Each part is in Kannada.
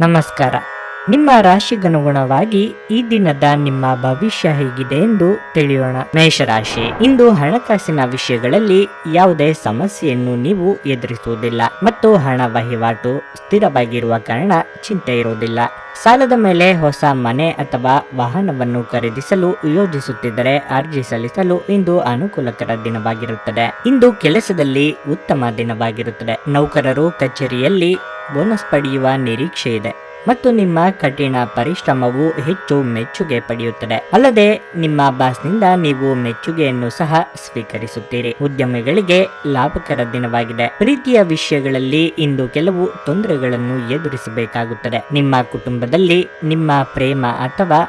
ನಮಸ್ಕಾರ. ನಿಮ್ಮ ರಾಶಿಗನುಗುಣವಾಗಿ ಈ ದಿನದ ನಿಮ್ಮ ಭವಿಷ್ಯ ಹೇಗಿದೆ ಎಂದು ತಿಳಿಯೋಣ. ಮೇಷರಾಶಿ. ಇಂದು ಹಣಕಾಸಿನ ವಿಷಯಗಳಲ್ಲಿ ಯಾವುದೇ ಸಮಸ್ಯೆಯನ್ನು ನೀವು ಎದುರಿಸುವುದಿಲ್ಲ ಮತ್ತು ಹಣ ವಹಿವಾಟು ಸ್ಥಿರವಾಗಿರುವ ಕಾರಣ ಚಿಂತೆ ಇರುವುದಿಲ್ಲ. ಸಾಲದ ಮೇಲೆ ಹೊಸ ಮನೆ ಅಥವಾ ವಾಹನವನ್ನು ಖರೀದಿಸಲು ಯೋಜಿಸುತ್ತಿದ್ದರೆ ಅರ್ಜಿ ಸಲ್ಲಿಸಲು ಇಂದು ಅನುಕೂಲಕರ ದಿನವಾಗಿರುತ್ತದೆ. ಇಂದು ಕೆಲಸದಲ್ಲಿ ಉತ್ತಮ ದಿನವಾಗಿರುತ್ತದೆ. ನೌಕರರು ಕಚೇರಿಯಲ್ಲಿ ಬೋನಸ್ ಪಡೆಯುವ ನಿರೀಕ್ಷೆ ಇದೆ ಮತ್ತು ನಿಮ್ಮ ಕಠಿಣ ಪರಿಶ್ರಮವು ಹೆಚ್ಚು ಮೆಚ್ಚುಗೆ ಪಡೆಯುತ್ತದೆ. ಅಲ್ಲದೆ, ನಿಮ್ಮ ಬಾಸ್ನಿಂದ ನೀವು ಮೆಚ್ಚುಗೆಯನ್ನು ಸಹ ಸ್ವೀಕರಿಸುತ್ತೀರಿ. ಉದ್ಯಮಿಗಳಿಗೆ ಲಾಭಕರ ದಿನವಾಗಿದೆ. ಪ್ರೀತಿಯ ವಿಷಯಗಳಲ್ಲಿ ಇಂದು ಕೆಲವು ತೊಂದರೆಗಳನ್ನು ಎದುರಿಸಬೇಕಾಗುತ್ತದೆ. ನಿಮ್ಮ ಕುಟುಂಬದಲ್ಲಿ ನಿಮ್ಮ ಪ್ರೇಮ ಅಥವಾ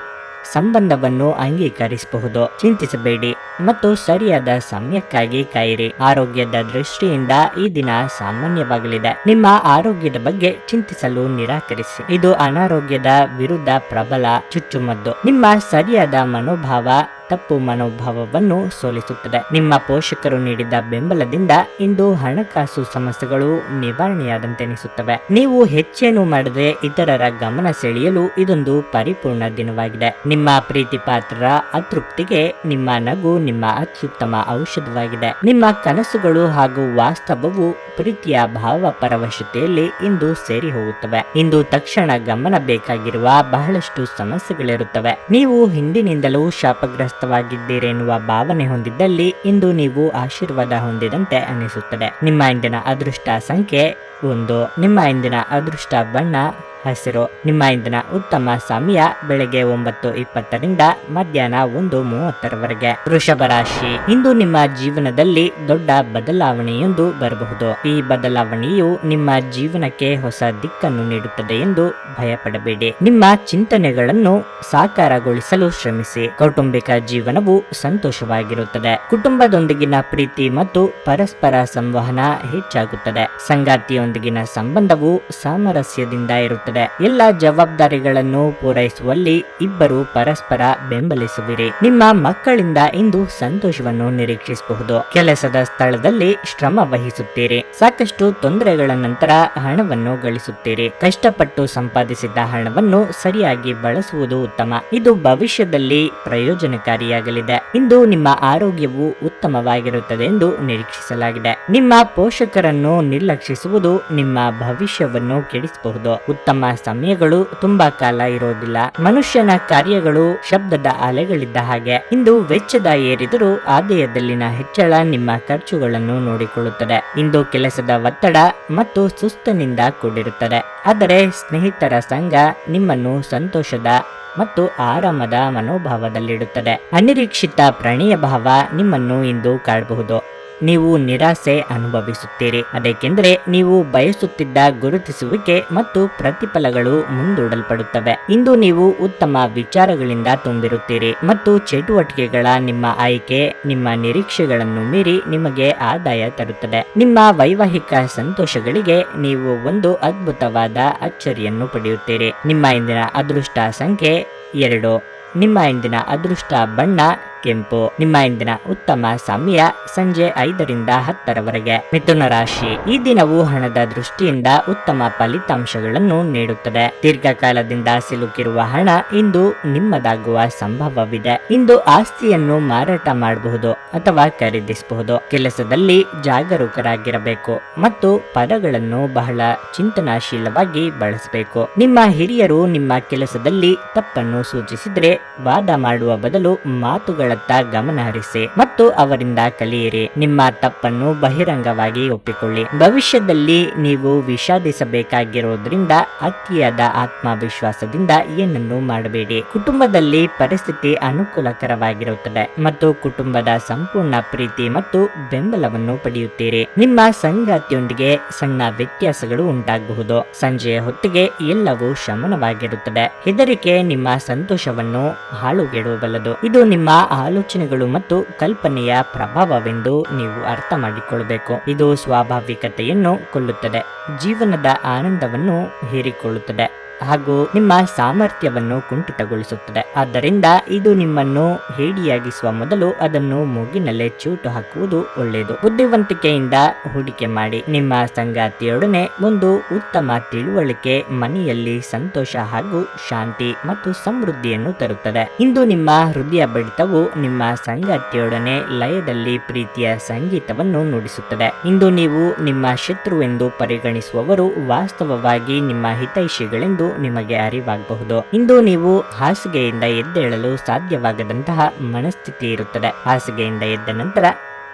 ಸಂಬಂಧವನ್ನು ಅಂಗೀಕರಿಸಬಹುದು. ಚಿಂತಿಸಬೇಡಿ. ಮತ್ತು ಸರಿಯಾದ ಸಮಯಕ್ಕಾಗಿ ಕಾಯಿರಿ ಆರೋಗ್ಯದ ದೃಷ್ಟಿಯಿಂದ ಈ ದಿನ ಸಾಮಾನ್ಯವಾಗಲಿದೆ. ನಿಮ್ಮ ಆರೋಗ್ಯದ ಬಗ್ಗೆ ಚಿಂತಿಸಲು ನಿರಾಕರಿಸಿ. ಇದು ಅನಾರೋಗ್ಯದ ವಿರುದ್ಧ ಪ್ರಬಲ ಚುಚ್ಚುಮದ್ದು. ನಿಮ್ಮ ಸರಿಯಾದ ಮನೋಭಾವ ತಪ್ಪು ಮನೋಭಾವವನ್ನು ಸೋಲಿಸುತ್ತದೆ. ನಿಮ್ಮ ಪೋಷಕರು ನೀಡಿದ ಬೆಂಬಲದಿಂದ ಇಂದು ಹಣಕಾಸು ಸಮಸ್ಯೆಗಳು ನಿವಾರಣೆಯಾದಂತೆನಿಸುತ್ತವೆ. ನೀವು ಹೆಚ್ಚೇನು ಮಾಡದೆ ಇತರರ ಗಮನ ಸೆಳೆಯಲು ಇದೊಂದು ಪರಿಪೂರ್ಣ ದಿನವಾಗಿದೆ. ನಿಮ್ಮ ಪ್ರೀತಿ ಪಾತ್ರರ ಅತೃಪ್ತಿಗೆ ನಿಮ್ಮ ನಗು ನಿಮ್ಮ ಅತ್ಯುತ್ತಮ ಔಷಧವಾಗಿದೆ. ನಿಮ್ಮ ಕನಸುಗಳು ಹಾಗೂ ವಾಸ್ತವವು ಪ್ರೀತಿಯ ಭಾವ ಪರವಶತೆಯಲ್ಲಿ ಇಂದು ಸೇರಿ ಹೋಗುತ್ತವೆ ಇಂದು ತಕ್ಷಣ ಗಮನ ಬೇಕಾಗಿರುವ ಬಹಳಷ್ಟು ಸಮಸ್ಯೆಗಳಿರುತ್ತವೆ. ನೀವು ಹಿಂದಿನಿಂದಲೂ ಶಾಪಗ್ರಸ್ತವಾಗಿದ್ದೀರೆನ್ನುವ ಭಾವನೆ ಹೊಂದಿದ್ದಲ್ಲಿ ಇಂದು ನೀವು ಆಶೀರ್ವಾದ ಹೊಂದಿದಂತೆ ಅನಿಸುತ್ತದೆ. ನಿಮ್ಮ ಇಂದಿನ ಅದೃಷ್ಟ ಸಂಖ್ಯೆ ಒಂದು. ನಿಮ್ಮ ಇಂದಿನ ಅದೃಷ್ಟ ಬಣ್ಣ ಹಸಿರು. ನಿಮ್ಮ ಇಂದಿನ ಉತ್ತಮ ಸಮಯ ಬೆಳಗ್ಗೆ ಒಂಬತ್ತು ಇಪ್ಪತ್ತರಿಂದ ಮಧ್ಯಾಹ್ನ ಒಂದು ಮೂವತ್ತರವರೆಗೆ. ವೃಷಭ ರಾಶಿ. ಇಂದು ನಿಮ್ಮ ಜೀವನದಲ್ಲಿ ದೊಡ್ಡ ಬದಲಾವಣೆಯೊಂದು ಬರಬಹುದು. ಈ ಬದಲಾವಣೆಯು ನಿಮ್ಮ ಜೀವನಕ್ಕೆ ಹೊಸ ದಿಕ್ಕನ್ನು ನೀಡುತ್ತದೆ ಎಂದು ಭಯಪಡಬೇಡಿ. ನಿಮ್ಮ ಚಿಂತನೆಗಳನ್ನು ಸಾಕಾರಗೊಳಿಸಲು ಶ್ರಮಿಸಿ. ಕೌಟುಂಬಿಕ ಜೀವನವು ಸಂತೋಷವಾಗಿರುತ್ತದೆ. ಕುಟುಂಬದೊಂದಿಗಿನ ಪ್ರೀತಿ ಮತ್ತು ಪರಸ್ಪರ ಸಂವಹನ ಹೆಚ್ಚಾಗುತ್ತದೆ. ಸಂಗಾತಿಯೊಂದಿಗಿನ ಸಂಬಂಧವು ಸಾಮರಸ್ಯದಿಂದ ಇರುತ್ತದೆ. ಎಲ್ಲ ಜವಾಬ್ದಾರಿಗಳನ್ನು ಪೂರೈಸುವಲ್ಲಿ ಇಬ್ಬರು ಪರಸ್ಪರ ಬೆಂಬಲಿಸುವಿರಿ. ನಿಮ್ಮ ಮಕ್ಕಳಿಂದ ಇಂದು ಸಂತೋಷವನ್ನು ನಿರೀಕ್ಷಿಸಬಹುದು. ಕೆಲಸದ ಸ್ಥಳದಲ್ಲಿ ಶ್ರಮ ವಹಿಸುತ್ತೀರಿ. ಸಾಕಷ್ಟು ತೊಂದರೆಗಳ ನಂತರ ಹಣವನ್ನು ಗಳಿಸುತ್ತೀರಿ. ಕಷ್ಟಪಟ್ಟು ಸಂಪಾದಿಸಿದ ಹಣವನ್ನು ಸರಿಯಾಗಿ ಬಳಸುವುದು ಉತ್ತಮ. ಇದು ಭವಿಷ್ಯದಲ್ಲಿ ಪ್ರಯೋಜನಕಾರಿಯಾಗಲಿದೆ. ಇಂದು ನಿಮ್ಮ ಆರೋಗ್ಯವು ಉತ್ತಮವಾಗಿರುತ್ತದೆ ಎಂದು ನಿರೀಕ್ಷಿಸಲಾಗಿದೆ. ನಿಮ್ಮ ಪೋಷಕರನ್ನು ನಿರ್ಲಕ್ಷಿಸುವುದು ನಿಮ್ಮ ಭವಿಷ್ಯವನ್ನು ಕೆಡಿಸಬಹುದು. ಉತ್ತಮ ಸಮಯಗಳು ತುಂಬಾ ಕಾಲ ಇರೋದಿಲ್ಲ. ಮನುಷ್ಯನ ಕಾರ್ಯಗಳು ಶಬ್ದದ ಅಲೆಗಳಿದ್ದ ಹಾಗೆ. ಇಂದು ವೆಚ್ಚದ ಏರಿದರೂ ಆದಾಯದಲ್ಲಿನ ಹೆಚ್ಚಳ ನಿಮ್ಮ ಖರ್ಚುಗಳನ್ನು ನೋಡಿಕೊಳ್ಳುತ್ತದೆ. ಇಂದು ಕೆಲಸದ ಒತ್ತಡ ಮತ್ತು ಸುಸ್ತನಿಂದ ಕೂಡಿರುತ್ತದೆ. ಆದರೆ ಸ್ನೇಹಿತರ ಸಂಘ ನಿಮ್ಮನ್ನು ಸಂತೋಷದ ಮತ್ತು ಆರಾಮದ ಮನೋಭಾವದಲ್ಲಿಡುತ್ತದೆ. ಅನಿರೀಕ್ಷಿತ ಪ್ರಣಯ ಭಾವ ನಿಮ್ಮನ್ನು ಇಂದು ಕಾಡಬಹುದು. ನೀವು ನಿರಾಸೆ ಅನುಭವಿಸುತ್ತೀರಿ. ಅದಕ್ಕೆಂದರೆ ನೀವು ಬಯಸುತ್ತಿದ್ದ ಗುರುತಿಸುವಿಕೆ ಮತ್ತು ಪ್ರತಿಫಲಗಳು ಮುಂದೂಡಲ್ಪಡುತ್ತವೆ. ಇಂದು ನೀವು ಉತ್ತಮ ವಿಚಾರಗಳಿಂದ ತುಂಬಿರುತ್ತೀರಿ ಮತ್ತು ಚಟುವಟಿಕೆಗಳ ನಿಮ್ಮ ಆಯ್ಕೆ, ನಿಮ್ಮ ನಿರೀಕ್ಷೆಗಳನ್ನು ಮೀರಿ ನಿಮಗೆ ಆದಾಯ ತರುತ್ತದೆ. ನಿಮ್ಮ ವೈವಾಹಿಕ ಸಂತೋಷಗಳಿಗೆ ನೀವು ಒಂದು ಅದ್ಭುತವಾದ ಅಚ್ಚರಿಯನ್ನು ಪಡೆಯುತ್ತೀರಿ. ನಿಮ್ಮ ಇಂದಿನ ಅದೃಷ್ಟ ಸಂಖ್ಯೆ ಎರಡು. ನಿಮ್ಮ ಇಂದಿನ ಅದೃಷ್ಟ ಬಣ್ಣ, ಕೆಂಪು. ನಿಮ್ಮ ಇಂದಿನ ಉತ್ತಮ ಸಮಯ ಸಂಜೆ ಐದರಿಂದ ಹತ್ತರವರೆಗೆ. ಮಿಥುನ ರಾಶಿ ಈ ದಿನವು ಹಣದ ದೃಷ್ಟಿಯಿಂದ ಉತ್ತಮ ಫಲಿತಾಂಶಗಳನ್ನು ನೀಡುತ್ತದೆ. ದೀರ್ಘಕಾಲದಿಂದ ಸಿಲುಕಿರುವ ಹಣ ಇಂದು ನಿಮ್ಮದಾಗುವ ಸಂಭವವಿದೆ. ಇಂದು ಆಸ್ತಿಯನ್ನು ಮಾರಾಟ ಮಾಡಬಹುದು ಅಥವಾ ಖರೀದಿಸಬಹುದು. ಕೆಲಸದಲ್ಲಿ ಜಾಗರೂಕರಾಗಿರಬೇಕು ಮತ್ತು ಪದಗಳನ್ನು ಬಹಳ ಚಿಂತನಾಶೀಲವಾಗಿ ಬಳಸಬೇಕು. ನಿಮ್ಮ ಹಿರಿಯರು ನಿಮ್ಮ ಕೆಲಸದಲ್ಲಿ ತಪ್ಪನ್ನು ಸೂಚಿಸಿದ್ರೆ ವಾದ ಮಾಡುವ ಬದಲು ಮಾತುಗಳತ್ತ ಗಮನ ಹರಿಸಿ ಮತ್ತು ಅವರಿಂದ ಕಲಿಯಿರಿ. ನಿಮ್ಮ ತಪ್ಪನ್ನು ಬಹಿರಂಗವಾಗಿ ಒಪ್ಪಿಕೊಳ್ಳಿ. ಭವಿಷ್ಯದಲ್ಲಿ ನೀವು ವಿಷಾದಿಸಬೇಕಾಗಿರುವುದರಿಂದ ಅತಿಯಾದ ಆತ್ಮವಿಶ್ವಾಸದಿಂದ ಏನನ್ನು ಮಾಡಬೇಡಿ. ಕುಟುಂಬದಲ್ಲಿ ಪರಿಸ್ಥಿತಿ ಅನುಕೂಲಕರವಾಗಿರುತ್ತದೆ ಮತ್ತು ಕುಟುಂಬದ ಸಂಪೂರ್ಣ ಪ್ರೀತಿ ಮತ್ತು ಬೆಂಬಲವನ್ನು ಪಡೆಯುತ್ತೀರಿ. ನಿಮ್ಮ ಸಂಗಾತಿಯೊಂದಿಗೆ ಸಣ್ಣ ವ್ಯತ್ಯಾಸಗಳು ಉಂಟಾಗಬಹುದು. ಸಂಜೆಯ ಹೊತ್ತಿಗೆ ಎಲ್ಲವೂ ಶಮನವಾಗಿರುತ್ತದೆ. ಹೆದರಿಕೆ ನಿಮ್ಮ ಸಂತೋಷವನ್ನು ಹಾಳುಗೆಡುವಬಲ್ಲದು ಇದು ನಿಮ್ಮ ಆಲೋಚನೆಗಳು ಮತ್ತು ಕಲ್ಪನೆಯ ಪ್ರಭಾವವೆಂದು ನೀವು ಅರ್ಥ ಮಾಡಿಕೊಳ್ಳಬೇಕು ಇದು ಸ್ವಾಭಾವಿಕತೆಯನ್ನು ಕೊಲ್ಲುತ್ತದೆ. ಜೀವನದ ಆನಂದವನ್ನು ಹೀರಿಕೊಳ್ಳುತ್ತದೆ. ಹಾಗೂ ನಿಮ್ಮ ಸಾಮರ್ಥ್ಯವನ್ನು ಕುಂಠಿತಗೊಳಿಸುತ್ತದೆ. ಆದ್ದರಿಂದ ಇದು ನಿಮ್ಮನ್ನು ಹೇಡಿಯಾಗಿಸುವ ಮೊದಲು ಅದನ್ನು ಮೂಗಿನಲ್ಲೇ ಚೂಟು ಹಾಕುವುದು ಒಳ್ಳೆಯದು. ಬುದ್ಧಿವಂತಿಕೆಯಿಂದ ಹೂಡಿಕೆ ಮಾಡಿ. ನಿಮ್ಮ ಸಂಗಾತಿಯೊಡನೆ ಒಂದು ಉತ್ತಮ ತಿಳುವಳಿಕೆ ಮನೆಯಲ್ಲಿ ಸಂತೋಷ ಹಾಗೂ ಶಾಂತಿ ಮತ್ತು ಸಮೃದ್ಧಿಯನ್ನು ತರುತ್ತದೆ. ಇಂದು ನಿಮ್ಮ ಹೃದಯ ಬಡಿತವು ನಿಮ್ಮ ಸಂಗಾತಿಯೊಡನೆ ಲಯದಲ್ಲಿ ಪ್ರೀತಿಯ ಸಂಗೀತವನ್ನು ನುಡಿಸುತ್ತದೆ. ಇಂದು ನೀವು ನಿಮ್ಮ ಶತ್ರುವೆಂದು ಪರಿಗಣಿಸುವವರು ವಾಸ್ತವವಾಗಿ ನಿಮ್ಮ ಹಿತೈಷಿಗಳೆಂದು ನಿಮಗೆ ಅರಿವಾಗಬಹುದು. ಇಂದು ನೀವು ಹಾಸಿಗೆಯಿಂದ ಎದ್ದೇಳಲು ಸಾಧ್ಯವಾಗದಂತಹ ಮನಸ್ಥಿತಿ ಇರುತ್ತದೆ. ಹಾಸಿಗೆಯಿಂದ ಎದ್ದ ನಂತರ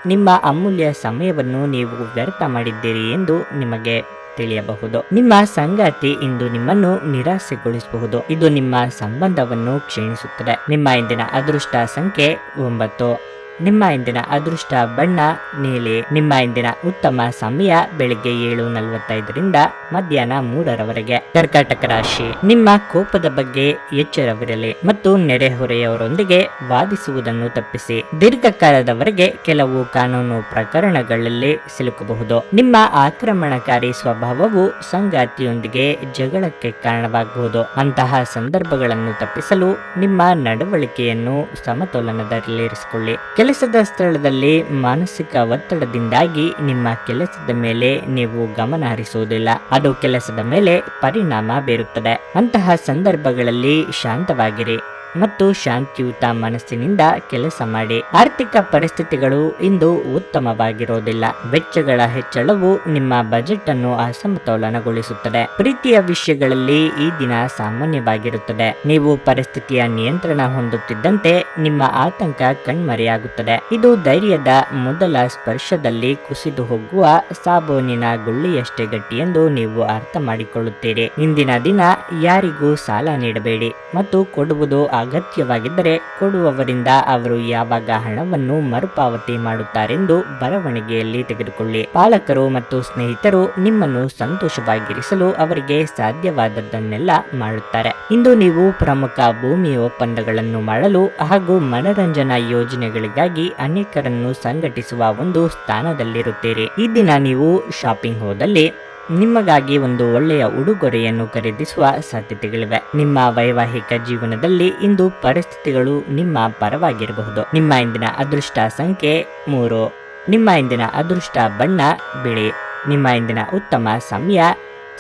ನಿಮ್ಮ ಅಮೂಲ್ಯ ಸಮಯವನ್ನು ನೀವು ವ್ಯರ್ಥ ಮಾಡಿದ್ದೀರಿ ಎಂದು ನಿಮಗೆ ತಿಳಿಯಬಹುದು. ನಿಮ್ಮ ಸಂಗಾತಿ ಇಂದು ನಿಮ್ಮನ್ನು ನಿರಾಸೆಗೊಳಿಸಬಹುದು. ಇದು ನಿಮ್ಮ ಸಂಬಂಧವನ್ನು ಕ್ಷೀಣಿಸುತ್ತದೆ. ನಿಮ್ಮ ಇಂದಿನ ಅದೃಷ್ಟ ಸಂಖ್ಯೆ ಒಂಬತ್ತು. ನಿಮ್ಮ ಇಂದಿನ ಅದೃಷ್ಟ ಬಣ್ಣ, ನೀಲಿ. ನಿಮ್ಮ ಇಂದಿನ ಉತ್ತಮ ಸಮಯ ಬೆಳಿಗ್ಗೆ ಏಳು ನಲವತ್ತೈದರಿಂದ ಮಧ್ಯಾಹ್ನ ಮೂರರವರೆಗೆ. ಕರ್ಕಾಟಕ ರಾಶಿ. ನಿಮ್ಮ ಕೋಪದ ಬಗ್ಗೆ ಎಚ್ಚರವಿರಲಿ ಮತ್ತು ನೆರೆಹೊರೆಯವರೊಂದಿಗೆ ವಾದಿಸುವುದನ್ನು ತಪ್ಪಿಸಿ. ದೀರ್ಘಕಾಲದವರೆಗೆ ಕೆಲವು ಕಾನೂನು ಪ್ರಕರಣಗಳಲ್ಲಿ ಸಿಲುಕಬಹುದು. ನಿಮ್ಮ ಆಕ್ರಮಣಕಾರಿ ಸ್ವಭಾವವು ಸಂಗಾತಿಯೊಂದಿಗೆ ಜಗಳಕ್ಕೆ ಕಾರಣವಾಗಬಹುದು. ಅಂತಹ ಸಂದರ್ಭಗಳನ್ನು ತಪ್ಪಿಸಲು ನಿಮ್ಮ ನಡವಳಿಕೆಯನ್ನು ಸಮತೋಲನದಲ್ಲಿರಿಸಿಕೊಳ್ಳಿ. ಕೆಲಸದ ಸ್ಥಳದಲ್ಲಿ ಮಾನಸಿಕ ಒತ್ತಡದಿಂದಾಗಿ ನಿಮ್ಮ ಕೆಲಸದ ಮೇಲೆ ನೀವು ಗಮನ ಹರಿಸುವುದಿಲ್ಲ. ಅದು ಕೆಲಸದ ಮೇಲೆ ಪರಿಣಾಮ ಬೀರುತ್ತದೆ. ಅಂತಹ ಸಂದರ್ಭಗಳಲ್ಲಿ ಶಾಂತವಾಗಿರಿ. ಮತ್ತು ಶಾಂತಿಯುತ ಮನಸ್ಸಿನಿಂದ ಕೆಲಸ ಮಾಡಿ. ಆರ್ಥಿಕ ಪರಿಸ್ಥಿತಿಗಳು ಇಂದು ಉತ್ತಮವಾಗಿರೋದಿಲ್ಲ. ವೆಚ್ಚಗಳ ಹೆಚ್ಚಳವು ನಿಮ್ಮ ಬಜೆಟ್ ಅನ್ನು ಅಸಮತೋಲನಗೊಳಿಸುತ್ತದೆ. ಪ್ರೀತಿಯ ವಿಷಯಗಳಲ್ಲಿ ಈ ದಿನ ಸಾಮಾನ್ಯವಾಗಿರುತ್ತದೆ. ನೀವು ಪರಿಸ್ಥಿತಿಯ ನಿಯಂತ್ರಣ ಹೊಂದುತ್ತಿದ್ದಂತೆ ನಿಮ್ಮ ಆತಂಕ ಕಣ್ಮರೆಯಾಗುತ್ತದೆ. ಇದು ಧೈರ್ಯದ ಮೊದಲ ಸ್ಪರ್ಶದಲ್ಲಿ ಕುಸಿದು ಹೋಗುವ ಸಾಬೂನಿನ ಗುಳ್ಳಿಯಷ್ಟೇ ಗಟ್ಟಿ ಎಂದು ನೀವು ಅರ್ಥ ಮಾಡಿಕೊಳ್ಳುತ್ತೀರಿ. ಇಂದಿನ ದಿನ ಯಾರಿಗೂ ಸಾಲ ನೀಡಬೇಡಿ ಮತ್ತು ಕೊಡುವುದು ಅಗತ್ಯವಾಗಿದ್ದರೆ ಕೊಡುವವರಿಂದ ಅವರು ಯಾವಾಗ ಹಣವನ್ನು ಮರುಪಾವತಿ ಮಾಡುತ್ತಾರೆಂದು ಬರವಣಿಗೆಯಲ್ಲಿ ತೆಗೆದುಕೊಳ್ಳಿ. ಪಾಲಕರು ಮತ್ತು ಸ್ನೇಹಿತರು ನಿಮ್ಮನ್ನು ಸಂತೋಷವಾಗಿರಿಸಲು ಅವರಿಗೆ ಸಾಧ್ಯವಾದದ್ದನ್ನೆಲ್ಲ ಮಾಡುತ್ತಾರೆ. ಇಂದು ನೀವು ಪ್ರಮುಖ ಭೂಮಿ ಒಪ್ಪಂದಗಳನ್ನು ಮಾಡಲು ಹಾಗೂ ಮನರಂಜನಾ ಯೋಜನೆಗಳಿಗಾಗಿ ಅನೇಕರನ್ನು ಸಂಘಟಿಸುವ ಒಂದು ಸ್ಥಾನದಲ್ಲಿರುತ್ತೀರಿ. ಈ ದಿನ ನೀವು ಶಾಪಿಂಗ್ ಹೋದಲ್ಲಿ ನಿಮಗಾಗಿ ಒಂದು ಒಳ್ಳೆಯ ಉಡುಗೊರೆಯನ್ನು ಖರೀದಿಸುವ ಸಾಧ್ಯತೆಗಳಿವೆ. ನಿಮ್ಮ ವೈವಾಹಿಕ ಜೀವನದಲ್ಲಿ ಇಂದು ಪರಿಸ್ಥಿತಿಗಳು ನಿಮ್ಮ ಪರವಾಗಿರಬಹುದು. ನಿಮ್ಮ ಇಂದಿನ ಅದೃಷ್ಟ ಸಂಖ್ಯೆ ಮೂರು. ನಿಮ್ಮ ಇಂದಿನ ಅದೃಷ್ಟ ಬಣ್ಣ ಬಿಳಿ. ನಿಮ್ಮ ಇಂದಿನ ಉತ್ತಮ ಸಮಯ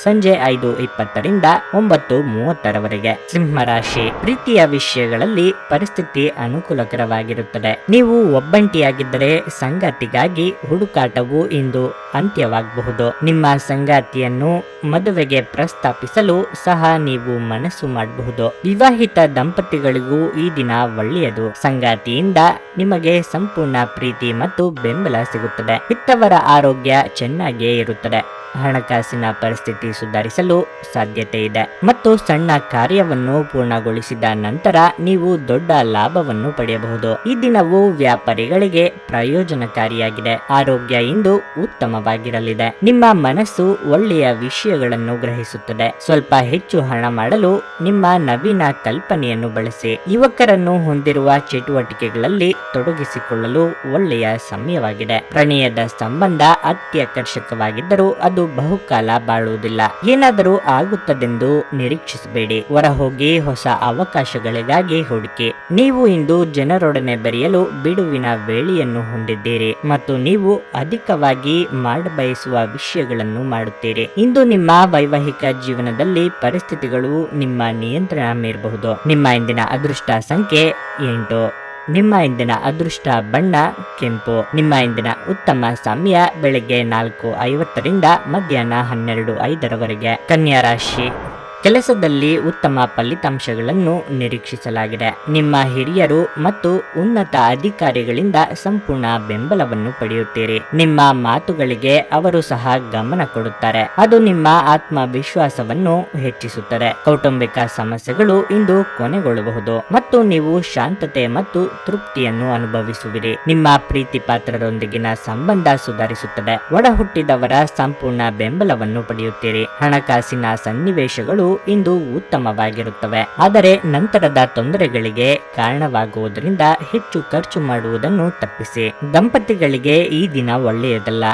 ಸಂಜೆ ಐದು ಇಪ್ಪತ್ತರಿಂದ ಒಂಬತ್ತು ಮೂವತ್ತರವರೆಗೆ. ಸಿಂಹರಾಶಿ ಪ್ರೀತಿಯ ವಿಷಯಗಳಲ್ಲಿ ಪರಿಸ್ಥಿತಿ ಅನುಕೂಲಕರವಾಗಿರುತ್ತದೆ. ನೀವು ಒಬ್ಬಂಟಿಯಾಗಿದ್ದರೆ ಸಂಗಾತಿಗಾಗಿ ಹುಡುಕಾಟವು ಇಂದು ಅಂತ್ಯವಾಗಬಹುದು. ನಿಮ್ಮ ಸಂಗಾತಿಯನ್ನು ಮದುವೆಗೆ ಪ್ರಸ್ತಾಪಿಸಲು ಸಹ ನೀವು ಮನಸ್ಸು ಮಾಡಬಹುದು. ವಿವಾಹಿತ ದಂಪತಿಗಳಿಗೂ ಈ ದಿನ ಒಳ್ಳೆಯದು. ಸಂಗಾತಿಯಿಂದ ನಿಮಗೆ ಸಂಪೂರ್ಣ ಪ್ರೀತಿ ಮತ್ತು ಬೆಂಬಲ ಸಿಗುತ್ತದೆ. ಇತ್ತವರ ಆರೋಗ್ಯ ಚೆನ್ನಾಗಿಯೇ ಇರುತ್ತದೆ. ಹಣಕಾಸಿನ ಪರಿಸ್ಥಿತಿ ಸುಧಾರಿಸಲು ಸಾಧ್ಯತೆ ಇದೆ. ಮತ್ತು ಸಣ್ಣ ಕಾರ್ಯವನ್ನು ಪೂರ್ಣಗೊಳಿಸಿದ ನಂತರ ನೀವು ದೊಡ್ಡ ಲಾಭವನ್ನು ಪಡೆಯಬಹುದು. ಈ ದಿನವು ವ್ಯಾಪಾರಿಗಳಿಗೆ ಪ್ರಯೋಜನಕಾರಿಯಾಗಿದೆ. ಆರೋಗ್ಯ ಇಂದು ಉತ್ತಮವಾಗಿರಲಿದೆ. ನಿಮ್ಮ ಮನಸ್ಸು ಒಳ್ಳೆಯ ವಿಷಯಗಳನ್ನು ಗ್ರಹಿಸುತ್ತದೆ. ಸ್ವಲ್ಪ ಹೆಚ್ಚು ಹಣ ಮಾಡಲು ನಿಮ್ಮ ನವೀನ ಕಲ್ಪನೆಯನ್ನು ಬಳಸಿ. ಯುವಕರನ್ನು ಹೊಂದಿರುವ ಚಟುವಟಿಕೆಗಳಲ್ಲಿ ತೊಡಗಿಸಿಕೊಳ್ಳಲು ಒಳ್ಳೆಯ ಸಮಯವಾಗಿದೆ. ಪ್ರಣಯದ ಸಂಬಂಧ ಅತ್ಯಾಕರ್ಷಕವಾಗಿದ್ದರೂ ಅದು ಬಹುಕಾಲ ಬಾಳುವುದಿಲ್ಲ. ಏನಾದರೂ ಆಗುತ್ತದೆಂದು ನಿರೀಕ್ಷಿಸಬೇಡಿ. ಹೊರಹೋಗಿ ಹೊಸ ಅವಕಾಶಗಳಿಗಾಗಿ ಹುಡುಕಿ. ನೀವು ಇಂದು ಜನರೊಡನೆ ಬೆರೆಯಲು ಬಿಡುವಿನ ವೇಳೆಯನ್ನು ಹೊಂದಿದ್ದೀರಿ ಮತ್ತು ನೀವು ಅಧಿಕವಾಗಿ ಮಾಡಬಯಸುವ ವಿಷಯಗಳನ್ನು ಮಾಡುತ್ತೀರಿ. ಇಂದು ನಿಮ್ಮ ವೈವಾಹಿಕ ಜೀವನದಲ್ಲಿ ಪರಿಸ್ಥಿತಿಗಳು ನಿಮ್ಮ ನಿಯಂತ್ರಣ ಮೀರಬಹುದು. ನಿಮ್ಮ ಇಂದಿನ ಅದೃಷ್ಟ ಸಂಖ್ಯೆ ಎಂಟು. ನಿಮ್ಮ ಇಂದಿನ ಅದೃಷ್ಟ ಬಣ್ಣ, ಕೆಂಪು. ನಿಮ್ಮ ಇಂದಿನ ಉತ್ತಮ ಸಮಯ ಬೆಳಗ್ಗೆ ನಾಲ್ಕು ಐವತ್ತರಿಂದ ಮಧ್ಯಾಹ್ನ ಹನ್ನೆರಡು ಐದರವರೆಗೆ. ಕನ್ಯಾ ರಾಶಿ. ಕೆಲಸದಲ್ಲಿ ಉತ್ತಮ ಫಲಿತಾಂಶಗಳನ್ನು ನಿರೀಕ್ಷಿಸಲಾಗಿದೆ. ನಿಮ್ಮ ಹಿರಿಯರು ಮತ್ತು ಉನ್ನತ ಅಧಿಕಾರಿಗಳಿಂದ ಸಂಪೂರ್ಣ ಬೆಂಬಲವನ್ನು ಪಡೆಯುತ್ತೀರಿ. ನಿಮ್ಮ ಮಾತುಗಳಿಗೆ ಅವರು ಸಹ ಗಮನ ಕೊಡುತ್ತಾರೆ. ಅದು ನಿಮ್ಮ ಆತ್ಮವಿಶ್ವಾಸವನ್ನು ಹೆಚ್ಚಿಸುತ್ತದೆ. ಕೌಟುಂಬಿಕ ಸಮಸ್ಯೆಗಳು ಇಂದು ಕೊನೆಗೊಳ್ಳಬಹುದು ಮತ್ತು ನೀವು ಶಾಂತತೆ ಮತ್ತು ತೃಪ್ತಿಯನ್ನು ಅನುಭವಿಸುವಿರಿ. ನಿಮ್ಮ ಪ್ರೀತಿ ಪಾತ್ರರೊಂದಿಗಿನ ಸಂಬಂಧ ಸುಧಾರಿಸುತ್ತದೆ. ಒಡಹುಟ್ಟಿದವರ ಸಂಪೂರ್ಣ ಬೆಂಬಲವನ್ನು ಪಡೆಯುತ್ತೀರಿ. ಹಣಕಾಸಿನ ಸನ್ನಿವೇಶಗಳು ಇಂದು ಉತ್ತಮವಾಗಿರುತ್ತವೆ. ಆದರೆ ನಂತರದ ತೊಂದರೆಗಳಿಗೆ ಕಾರಣವಾಗುವುದರಿಂದ ಹೆಚ್ಚು ಖರ್ಚು ಮಾಡುವುದನ್ನು ತಪ್ಪಿಸಿ. ದಂಪತಿಗಳಿಗೆ ಈ ದಿನ ಒಳ್ಳೆಯದಲ್ಲ.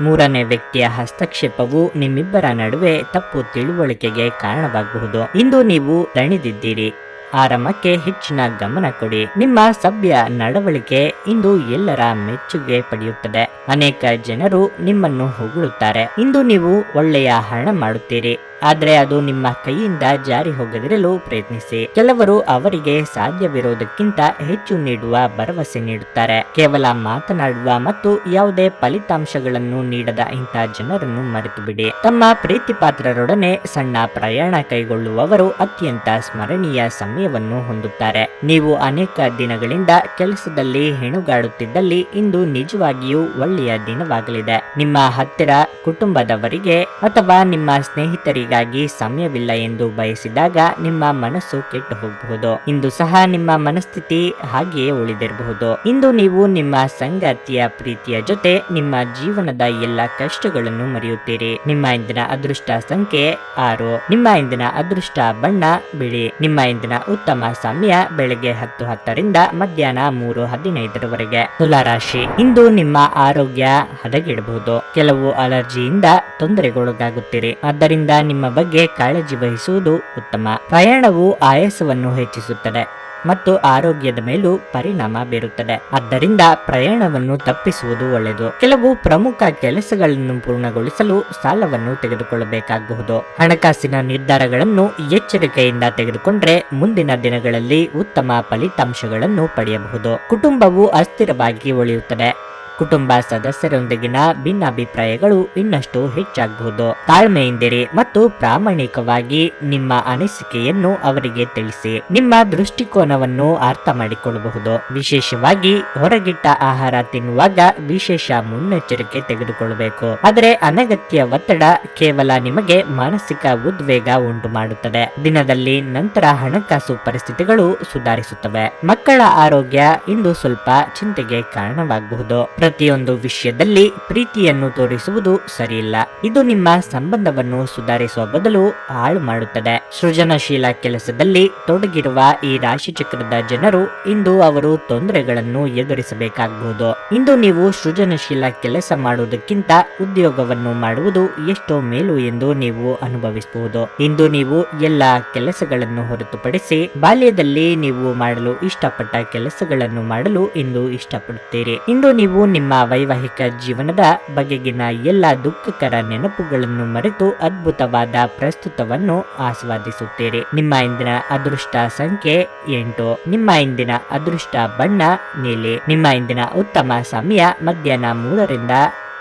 ಮೂರನೇ ವ್ಯಕ್ತಿಯ ಹಸ್ತಕ್ಷೇಪವು ನಿಮ್ಮಿಬ್ಬರ ನಡುವೆ ತಪ್ಪು ತಿಳುವಳಿಕೆಗೆ ಕಾರಣವಾಗಬಹುದು ಇಂದು ನೀವು ದಣಿದಿದ್ದೀರಿ ಆರಾಮಕ್ಕೆ ಹೆಚ್ಚಿನ ಗಮನ ಕೊಡಿ. ನಿಮ್ಮ ಸಭ್ಯ ನಡವಳಿಕೆ ಇಂದು ಎಲ್ಲರ ಮೆಚ್ಚುಗೆ ಪಡೆಯುತ್ತದೆ. ಅನೇಕ ಜನರು ನಿಮ್ಮನ್ನು ಹೊಗಳುತ್ತಾರೆ. ಇಂದು ನೀವು ಒಳ್ಳೆಯ ಹಣ ಮಾಡುತ್ತೀರಿ. ಆದ್ರೆ ಅದು ನಿಮ್ಮ ಕೈಯಿಂದ ಜಾರಿ ಹೋಗದಿರಲು ಪ್ರಯತ್ನಿಸಿ. ಕೆಲವರು ಅವರಿಗೆ ಸಾಧ್ಯವಿರುವುದಕ್ಕಿಂತ ಹೆಚ್ಚು ನೀಡುವ ಭರವಸೆ ನೀಡುತ್ತಾರೆ. ಕೇವಲ ಮಾತನಾಡುವ ಮತ್ತು ಯಾವುದೇ ಫಲಿತಾಂಶಗಳನ್ನು ನೀಡದ ಇಂಥ ಜನರನ್ನು ಮರೆತು ಬಿಡಿ ತಮ್ಮ ಪ್ರೀತಿ ಪಾತ್ರರೊಡನೆ ಸಣ್ಣ ಪ್ರಯಾಣ ಕೈಗೊಳ್ಳುವವರು ಅತ್ಯಂತ ಸ್ಮರಣೀಯ ಸಮಯವನ್ನು ಹೊಂದುತ್ತಾರೆ. ನೀವು ಅನೇಕ ದಿನಗಳಿಂದ ಕೆಲಸದಲ್ಲಿ ಹೆಣುಗಾಡುತ್ತಿದ್ದಲ್ಲಿ ಇಂದು ನಿಜವಾಗಿಯೂ ಒಳ್ಳೆಯ ದಿನವಾಗಲಿದೆ. ನಿಮ್ಮ ಹತ್ತಿರ ಕುಟುಂಬದವರಿಗೆ ಅಥವಾ ನಿಮ್ಮ ಸ್ನೇಹಿತರಿಗಾಗಿ ಸಮಯವಿಲ್ಲ ಎಂದು ಬಯಸಿದಾಗ ನಿಮ್ಮ ಮನಸ್ಸು ಕೆಟ್ಟು ಹೋಗಬಹುದು. ಇಂದು ಸಹ ನಿಮ್ಮ ಮನಸ್ಥಿತಿ ಹಾಗೆಯೇ ಉಳಿದಿರಬಹುದು. ಇಂದು ನೀವು ನಿಮ್ಮ ಸಂಗಾತಿಯ ಪ್ರೀತಿಯ ಜೊತೆ ನಿಮ್ಮ ಜೀವನದ ಎಲ್ಲ ಕಷ್ಟಗಳನ್ನು ಮರೆಯುತ್ತೀರಿ. ನಿಮ್ಮ ಇಂದಿನ ಅದೃಷ್ಟ ಸಂಖ್ಯೆ ಆರು. ನಿಮ್ಮ ಇಂದಿನ ಅದೃಷ್ಟ ಬಣ್ಣ ಬಿಳಿ. ನಿಮ್ಮ ಇಂದಿನ ಉತ್ತಮ ಸಮಯ ಬೆಳಗ್ಗೆ ಹತ್ತು ಹತ್ತರಿಂದ ಮಧ್ಯಾಹ್ನ ಮೂರು ಹದಿನೈದರವರೆಗೆ. ತುಲಾರಾಶಿ. ಇಂದು ನಿಮ್ಮ ಆರೋಗ್ಯ ಹದಗೆಡಬಹುದು. ಕೆಲವು ಅಲರ್ಜಿಯಿಂದ ತೊಂದರೆಗೊಳಗಾಗುತ್ತೀರಿ. ಆದ್ದರಿಂದ ನಿಮ್ಮ ಬಗ್ಗೆ ಕಾಳಜಿ ವಹಿಸುವುದು ಉತ್ತಮ. ಪ್ರಯಾಣವು ಆಯಾಸವನ್ನು ಹೆಚ್ಚಿಸುತ್ತದೆ ಮತ್ತು ಆರೋಗ್ಯದ ಮೇಲೂ ಪರಿಣಾಮ ಬೀರುತ್ತದೆ. ಆದ್ದರಿಂದ ಪ್ರಯಾಣವನ್ನು ತಪ್ಪಿಸುವುದು ಒಳ್ಳೆಯದು. ಕೆಲವು ಪ್ರಮುಖ ಕೆಲಸಗಳನ್ನು ಪೂರ್ಣಗೊಳಿಸಲು ಸಾಲವನ್ನು ತೆಗೆದುಕೊಳ್ಳಬೇಕಾಗಬಹುದು ಹಣಕಾಸಿನ ನಿರ್ಧಾರಗಳನ್ನು ಎಚ್ಚರಿಕೆಯಿಂದ ತೆಗೆದುಕೊಂಡ್ರೆ ಮುಂದಿನ ದಿನಗಳಲ್ಲಿ ಉತ್ತಮ ಫಲಿತಾಂಶಗಳನ್ನು ಪಡೆಯಬಹುದು. ಕುಟುಂಬವು ಅಸ್ಥಿರವಾಗಿ ಉಳಿಯುತ್ತದೆ. ಕುಟುಂಬ ಸದಸ್ಯರೊಂದಿಗಿನ ಭಿನ್ನಾಭಿಪ್ರಾಯಗಳು ಇನ್ನಷ್ಟು ಹೆಚ್ಚಾಗಬಹುದು ತಾಳ್ಮೆಯಿಂದಿರಿ ಮತ್ತು ಪ್ರಾಮಾಣಿಕವಾಗಿ ನಿಮ್ಮ ಅನಿಸಿಕೆಯನ್ನು ಅವರಿಗೆ ತಿಳಿಸಿ. ನಿಮ್ಮ ದೃಷ್ಟಿಕೋನವನ್ನು ಅರ್ಥ ಮಾಡಿಕೊಳ್ಳಬಹುದು. ವಿಶೇಷವಾಗಿ ಹೊರಗಿಟ್ಟ ಆಹಾರ ತಿನ್ನುವಾಗ ವಿಶೇಷ ಮುನ್ನೆಚ್ಚರಿಕೆ ತೆಗೆದುಕೊಳ್ಳಬೇಕು. ಆದರೆ ಅನಗತ್ಯ ಒತ್ತಡ ಕೇವಲ ನಿಮಗೆ ಮಾನಸಿಕ ಉದ್ವೇಗ ಉಂಟು ಮಾಡುತ್ತದೆ ದಿನದಲ್ಲಿ ನಂತರ ಹಣಕಾಸು ಪರಿಸ್ಥಿತಿಗಳು ಸುಧಾರಿಸುತ್ತವೆ. ಮಕ್ಕಳ ಆರೋಗ್ಯ ಇಂದು ಸ್ವಲ್ಪ ಚಿಂತೆಗೆ ಕಾರಣವಾಗಬಹುದು. ಪ್ರತಿಯೊಂದು ವಿಷಯದಲ್ಲಿ ಪ್ರೀತಿಯನ್ನು ತೋರಿಸುವುದು ಸರಿಯಿಲ್ಲ. ಇದು ನಿಮ್ಮ ಸಂಬಂಧವನ್ನು ಸುಧಾರಿಸುವ ಬದಲು ಹಾಳು ಮಾಡುತ್ತದೆ. ಸೃಜನಶೀಲ ಕೆಲಸದಲ್ಲಿ ತೊಡಗಿರುವ ಈ ರಾಶಿ ಚಕ್ರದ ಜನರು ಇಂದು ಅವರು ತೊಂದರೆಗಳನ್ನು ಎದುರಿಸಬೇಕಾಗಬಹುದು ಇಂದು ನೀವು ಸೃಜನಶೀಲ ಕೆಲಸ ಮಾಡುವುದಕ್ಕಿಂತ ಉದ್ಯೋಗವನ್ನು ಮಾಡುವುದು ಎಷ್ಟೋ ಮೇಲು ಎಂದು ನೀವು ಅನುಭವಿಸಬಹುದು. ಇಂದು ನೀವು ಎಲ್ಲ ಕೆಲಸಗಳನ್ನು ಹೊರತುಪಡಿಸಿ ಬಾಲ್ಯದಲ್ಲಿ ನೀವು ಮಾಡಲು ಇಷ್ಟಪಟ್ಟ ಕೆಲಸಗಳನ್ನು ಮಾಡಲು ಇಂದು ಇಷ್ಟಪಡುತ್ತೀರಿ. ಇಂದು ನೀವು ನಿಮ್ಮ ವೈವಾಹಿಕ ಜೀವನದ ಬಗೆಗಿನ ಎಲ್ಲ ದುಃಖಕರ ನೆನಪುಗಳನ್ನು ಮರೆತು ಅದ್ಭುತವಾದ ಪ್ರಸ್ತುತವನ್ನು ಆಸ್ವಾದಿಸುತ್ತೀರಿ. ನಿಮ್ಮ ಇಂದಿನ ಅದೃಷ್ಟ ಸಂಖ್ಯೆ ಎಂಟು. ನಿಮ್ಮ ಇಂದಿನ ಅದೃಷ್ಟ ಬಣ್ಣ ನೀಲಿ. ನಿಮ್ಮ ಇಂದಿನ ಉತ್ತಮ ಸಮಯ ಮಧ್ಯಾಹ್ನ ಮೂರರಿಂದ